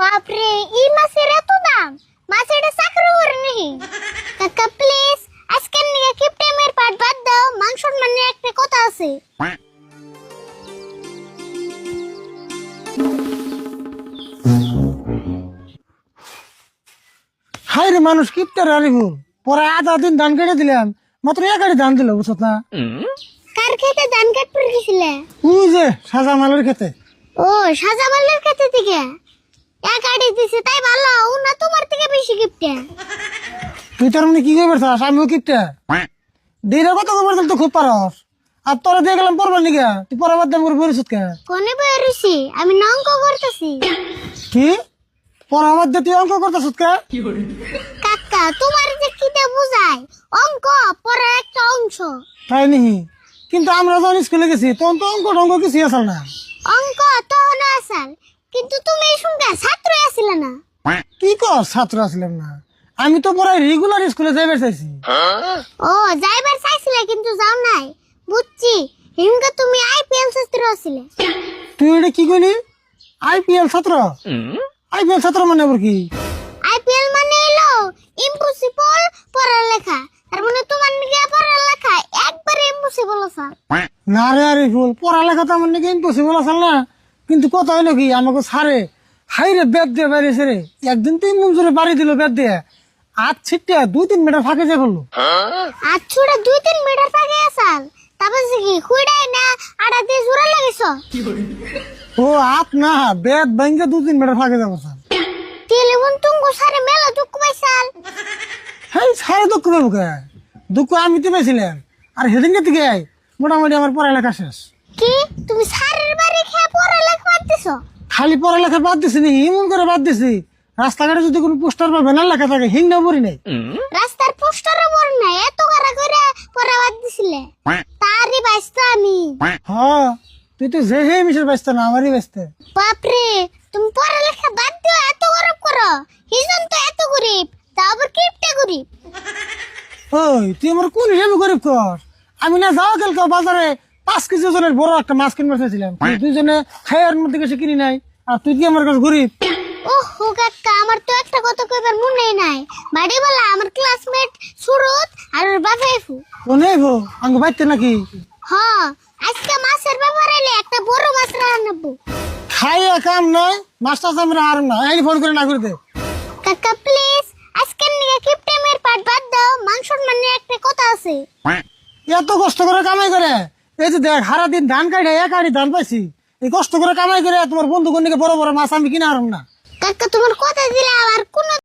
বাপরে এই মাছের এত দাম? মাছ এটা চাকরি করে নাকি কাকা প্লিজ আজকের নিয়ে কিপটেমের পাট বাদ দাও মাংসর মানে একটা কথা আছে। হাই রে মানুষ কিপটার আরে ভুল পরে আধা দিন ধান কেটে দিলাম মাত্র এক আড়ি ধান দিল বুঝত না? কার খেতে ধান কাট পড়ে গেছিলে? ওই যে সাজা মালের খেতে। ও সাজামালের খেতে থেকে? এক আড়ি দিছে তাই ভালো। ও না তোমার থেকে বেশি তুই তার মানে কি করবে চাস আমিও কিপটা দিনের কথা তো খুব পারস। আর তোরা দিয়ে গেলাম পড়বার নিকা তুই পড়াবার দাম করে পরিশোধ কে। কোনে বই রুছি আমি নঙ্ক করতেছি। কি? পড়াবার দিয়ে তুই অঙ্ক কে? কাকা তোমার যে কিতে বুঝায় অঙ্ক পরে একটা অংশ। তাই নিহি। কিন্তু আমরা যখন স্কুলে গেছি তখন তো অঙ্ক টঙ্ক কিছু আসল না। অঙ্ক তখন আসাল। কিন্তু তুমি এই সঙ্গে ছাত্র আসলে না। কি কর ছাত্র আসলাম না? আমি তো পড়াই রেগুলার স্কুলে যাইবার চাইছি। ও যাইবার চাইছিলে কিন্তু যাও নাই। বুঝছি হিমকে তুমি আইপিএল ছাত্র আসলে। তুই এটা কি কইলি? আইপিএল ছাত্র? আইপিএল ছাত্র মানে আবার কি? আইপিএল মানে এলো ইম্পসিবল পড়ালেখা। তার মানে তোমার নিকে পড়ালেখা একবারে ইম্পসিবল স্যার না রে আরে ফুল পড়ালেখা তো আমার নাকি ইম্পসিবল আসল না। কিন্তু কথা হইল কি আমাকে সারে হাই রে বেদ দিয়ে বেরিয়েছে রে। একদিন তুই মঞ্জুরে বাড়ি দিল বেদ দিয়ে। আজ ছিটতে দুই তিন মিটার ফাঁকে যে করল। আজ ছুড়ে দুই তিন মিটার পাগে আসাল। তারপর কি খুঁড়াই না আড়া দিয়ে জোড়া লাগিস ও আপ না বেদ ব্যাংকে দু তিন মিটার ফাঁকে যাব স্যার। টেলিফোন তুঙ্গু সারে মেলা দুঃখ পাইছাল। হেই সারে দুঃখ পাবো কে? দুঃখ আমি তো পেয়েছিলাম আর সেদিনকে থেকে মোটামুটি আমার পড়ালেখা শেষ। কি? তুমি সারের বাড়ি খেয়ে পড়ালেখা করতেছ? খালি পড়ালেখা বাদ দিছি নি এমন করে বাদ দিছি। রাস্তাঘাটে যদি কোনো পোস্টার বা ব্যানার লেখা থাকে হিংনা পড়ি নাই। রাস্তার পোস্টারে পড় না এত কারা করে পড়া বাদ দিছিলে। তারই বাইসতো আমি। হ্যাঁ তুই তো যে হে মিশের ব্যস্ত না আমারই ব্যস্ত। বাপরে তুমি পড়ালেখা বাদ দিও এত গরব করো। হিজন তো এত গরিব তা আবার কিপটে গরিব? ওই তুই আমার কোন হিসাবে গরিব কর? আমি না যাওয়া কালকে বাজারে পাঁচ কেজি ওজনের বড় একটা মাছ কিনবার চাইছিলাম। তুই দুজনে খাইয়ার মধ্যে গেছে কিনি নাই। আর তুই কি আমার কাছে গরিব? ওহ কাকা আমার তো একটা কথা কইবার মনে নাই। বাড়ি বলা আমার ক্লাসমেট সুরত আর ওর আঙ্গ বাইতে নাকি? আজকে মাছের ব্যাপার একটা বড় মাছ রান্নাবো খাইয়া কাম নাই মাছটা আমরা আর না। এই ফোন করে না করে দে কাকা প্লিজ আজকে নিয়ে কিপটেমের পাট বাদ দাও। মাংসর মানে একটা কথা আছে। এত কষ্ট করে কামাই করে? এই যে দেখ সারা দিন ধান কাটে এক আড়ি ধান পাইছি। এই কষ্ট করে কামাই করে তোমার বন্ধু কন্যাকে বড় বড় মাছ আমি কিনে আরম না। কাকা, তোমার কথা দিলাম